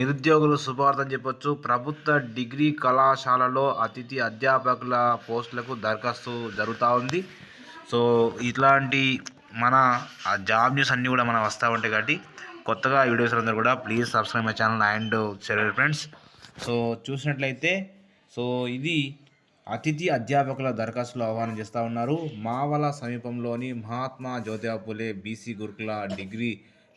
నిరుద్యోగులు శుభవార్త చెప్పొచ్చు. ప్రభుత్వ డిగ్రీ కళాశాలలో అతిథి అధ్యాపకుల పోస్టులకు దరఖాస్తు జరుగుతూ ఉంది. సో ఇట్లాంటి మన జాబ్ న్యూస్ అన్నీ కూడా మనం వస్తూ ఉంటాయి కాబట్టి కొత్తగా వీడియోస్ అందరూ కూడా please subscribe my channel and share friends. So చూసినట్లయితే సో ఇది అతిథి అధ్యాపకుల దరఖాస్తులు ఆహ్వానం చేస్తూ ఉన్నారు. మావల సమీపంలోని మహాత్మా జ్యోతిబా పూలే బీసీ గురుకుల డిగ్రీ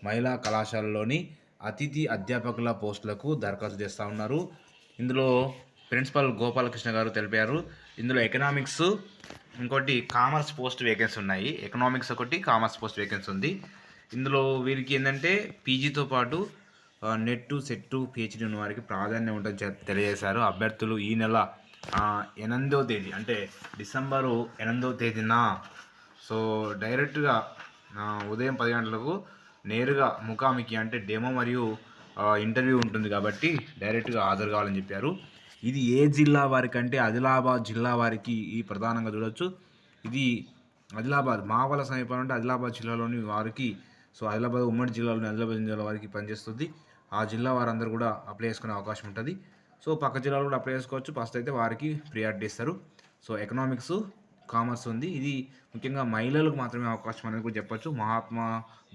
మహిళా కళాశాలలోని అతిథి అధ్యాపకుల పోస్టులకు దరఖాస్తు చేస్తూ ఉన్నారు. ఇందులో ప్రిన్సిపల్ గోపాలకృష్ణ గారు తెలిపారు. ఇందులో ఎకనామిక్స్ ఇంకోటి కామర్స్ పోస్ట్ వేకెన్సీ ఉన్నాయి. ఎకనామిక్స్ ఒకటి కామర్స్ పోస్ట్ వేకెన్సీ ఉంది. ఇందులో వీరికి ఏంటంటే పీజీతో పాటు నెట్టు నెట్ సెట్ పిహెచ్డి ఉన్న వారికి ప్రాధాన్యం ఉంటుందని తెలియజేశారు. అభ్యర్థులు ఈ నెల ఎనిమిదో తేదీ అంటే డిసెంబరు ఎనిమిదో తేదీన. సో డైరెక్ట్గా ఉదయం పది గంటలకు నేరుగా ముఖాముఖి అంటే డెమో మరియు ఇంటర్వ్యూ ఉంటుంది కాబట్టి డైరెక్ట్గా హాజరు కావాలని చెప్పారు. ఇది ఏ జిల్లా వారికి అంటే ఆదిలాబాద్ జిల్లా వారికి ఈ ప్రధానంగా చూడొచ్చు. ఇది ఆదిలాబాద్ మావల సమీపంలో అంటే ఆదిలాబాద్ జిల్లాలోని వారికి సో ఆదిలాబాద్ ఉమ్మడి జిల్లాలోని ఆదిలాబాద్ జిల్లా వారికి పనిచేస్తుంది. ఆ జిల్లా వారందరూ కూడా అప్లై చేసుకునే అవకాశం ఉంటుంది. సో పక్క జిల్లాలో కూడా అప్లై చేసుకోవచ్చు. ఫస్ట్ అయితే వారికి ప్రియారిటీ ఇస్తారు సో ఎకనామిక్స్ కామర్స్ ఉంది. ఇది ముఖ్యంగా మహిళలకు మాత్రమే అవకాశం అనేది కూడా చెప్పొచ్చు. మహాత్మా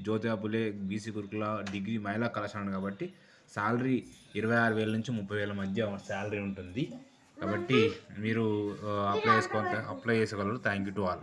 జ్యోతిబా పులే బీసీ గురుకుల డిగ్రీ మహిళా కళాశాల కాబట్టి శాలరీ ఇరవై ఆరు వేల నుంచి ముప్పై వేల మధ్య శాలరీ ఉంటుంది. కాబట్టి మీరు అప్లై చేసుకో అప్లై చేసుకోగలరు. Thank you to all